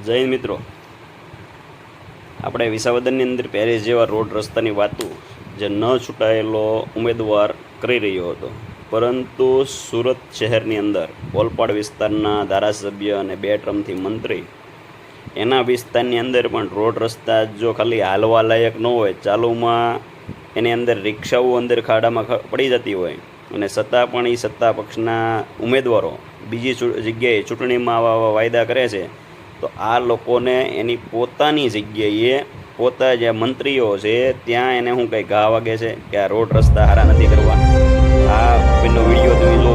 જય મિત્રો. આપણે વિસાવદનની અંદર પેરિસ જેવા રોડ રસ્તાની વાતો જે ન છૂટાયેલો ઉમેદવાર કરી રહ્યો હતો. પરંતુ સુરત શહેરની અંદર ઓલપાડ વિસ્તારના ધારાસભ્ય અને બે ટ્રમથી મંત્રી એના વિસ્તારની અંદર પણ રોડ રસ્તા જો ખાલી હાલવા લાયક ન હોય, ચાલુમાં એની અંદર રિક્ષાઓ અંદર ખાડામાં પડી જતી હોય અને સત્તા પણ એ સત્તા પક્ષના ઉમેદવારો બીજી જગ્યાએ ચૂંટણીમાં આવા વાયદા કરે છે. તો આ લોકોને એની પોતાની જગ્યાએ પોતા જે મંત્રીઓ છે, ત્યાં એને શું કંઈ ઘા વાગે છે કે આ રોડ રસ્તા હારા નથી કરવા આ પેલો વીડિયો તમે લો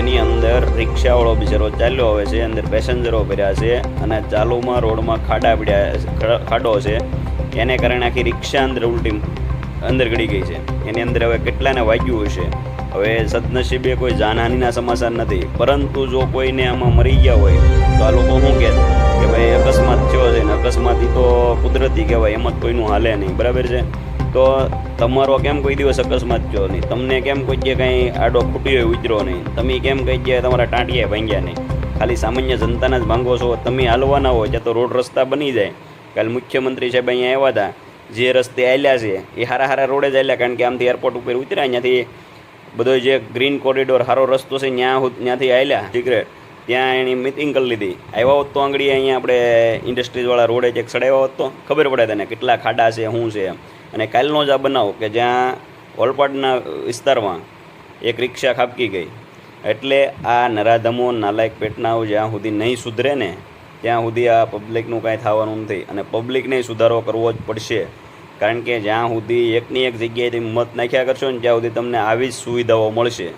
એની અંદર રિક્ષાવાળો બિચારો ચાલ્યો આવે છે, અંદર પેસેન્જરો ભર્યા છે અને ચાલુમાં રોડમાં ખાડા પડ્યા ખાડો છે. એને કારણે આખી રિક્ષા અંદર ઉલટી, અંદર ગળી ગઈ છે. એની અંદર હવે કેટલાને વાગ્યું હશે? હવે સદનસીબે કોઈ જાનહાનિના સમાચાર નથી, પરંતુ જો કોઈને આમાં મરી ગયા હોય, તો આ લોકો શું કહે કે ભાઈ, અકસ્માત થયો છે ને અકસ્માત તો કુદરતી કહેવાય, એમ જ કોઈનું હાલે નહીં, બરાબર છે? તો તમારો કેમ કોઈ દિવસ અકસ્માત થયો નહીં? તમને કેમ કોઈ જે કંઈ આડો ખૂટ્યો હોય ઉતરો નહીં? તમે કેમ કઈ જગ્યાએ તમારા ટાંટિયા ભાંગ્યા નહીં? ખાલી સામાન્ય જનતાના જ ભાંગો છો, તમે હાલવાના હોય ત્યાં તો રોડ રસ્તા બની જાય. કાલે મુખ્યમંત્રી સાહેબ અહીંયા આવ્યા હતા, જે રસ્તે આવ્યા છે, એ હારા હારા રોડે જ આવ્યા કારણ કે આમથી એરપોર્ટ ઉપર ઉતર્યા, ત્યાંથી બધો જે ગ્રીન કોરિડોર સારો રસ્તો છે ત્યાં ત્યાંથી આવેલા સિગરેટ ત્યાં એની મિટિંગ કરી લીધી. આવ્યા હોત તો આંગળી અહીંયા આપણે ઇન્ડસ્ટ્રીઝવાળા રોડે ચેક સડાવ્યા હોત તો ખબર પડે તને કેટલા ખાડા છે, શું છે એમ. અને કાલનો જ આ બનાવ કે જ્યાં ઓલપાડના વિસ્તારમાં એક રિક્ષા ખાબકી ગઈ. એટલે આ નરાધમો નાલાયક પેટનાઓ જ્યાં સુધી નહીં સુધરે ને, ત્યાં સુધી આ પબ્લિકનું કાંઈ થવાનું નથી. અને પબ્લિકને સુધારો કરવો જ પડશે. કારણ કે જ્યાં સુધી એકની એક જગ્યાએથી મત નાખ્યા કરશો ને ત્યાં સુધી તમને આવી જ સુવિધાઓ મળશે.